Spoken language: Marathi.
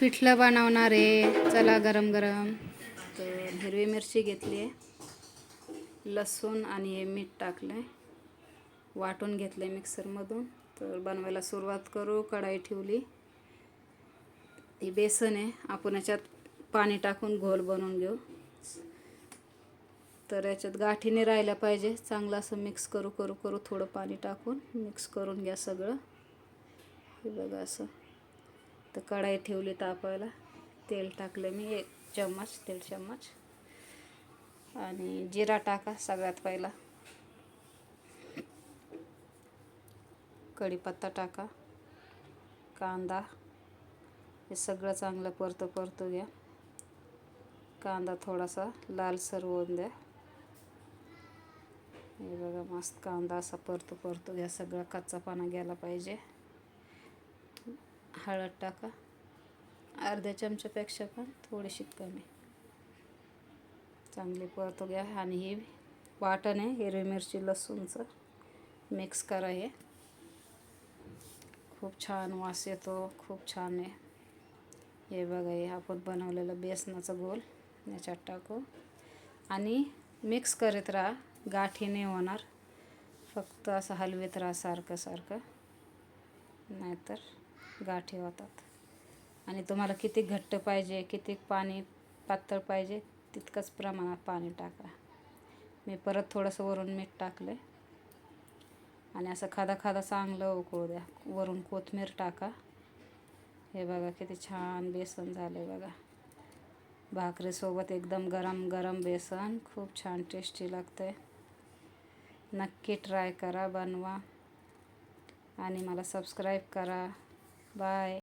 पिठलं बनवणार आहे. चला गरम गरम. तर हिरवी मिरची घेतली आहे. लसूण आणि हे मीठ टाकलं आहे वाटून घेतलं आहे मिक्सरमधून. तर बनवायला सुरुवात करू. कढाई ठेवली. ही बेसन आहे. आपण याच्यात पाणी टाकून घोल बनवून घेऊ. तर याच्यात गाठीने राहिलं पाहिजे. चांगलं असं मिक्स करू करू करू थोडं पाणी टाकून मिक्स करून घ्या सगळं. हे बघा असं. तर कढाई ठेवली तापायला तेल टाकलं मी एक चम्मच तेल चम्मच. आणि जिरा टाका सगळ्यात पहिला. कढीपत्ता टाका कांदा. हे सगळं चांगलं परतो परतो घ्या. कांदा थोडासा लालसर होऊन द्या. हे बघा मस्त कांदा असा परतो परतो घ्या. सगळा कच्चा पाना घ्यायला पाहिजे. हळद टाका. अर्ध्या चमच्यापेक्षा पण थोडीशी कमी. चांगली परतो घ्या. आणि ही वाटण आहे हिरवी मिरची लसूणचं. मिक्स करा हे. खूप छान वास येतो. खूप छान आहे. हे बघा हे आपण बनवलेलं बेसनाचं गोल याच्यात टाकू. आणि मिक्स करत राहा. गाठी नाही होणार. फक्त असं हलवीत राहा सारखं सारखं. नाहीतर गाठी होतात. आणि तुम्हाला किती घट्ट पाहिजे किती पाणी पातळ पाहिजे तितकंच प्रमाणात पाणी टाका. मी परत थोडंसं वरून मीठ टाकलं आणि असं खादा खादा चांगलं उकळू द्या. वरून कोथमीर टाका. हे बघा किती छान बेसन झालं बघा. भाकरीसोबत एकदम गरम गरम बेसन. खूप छान टेस्टी लागतं नक्की ट्राय करा बनवा. आणि मला सबस्क्राईब करा. bye.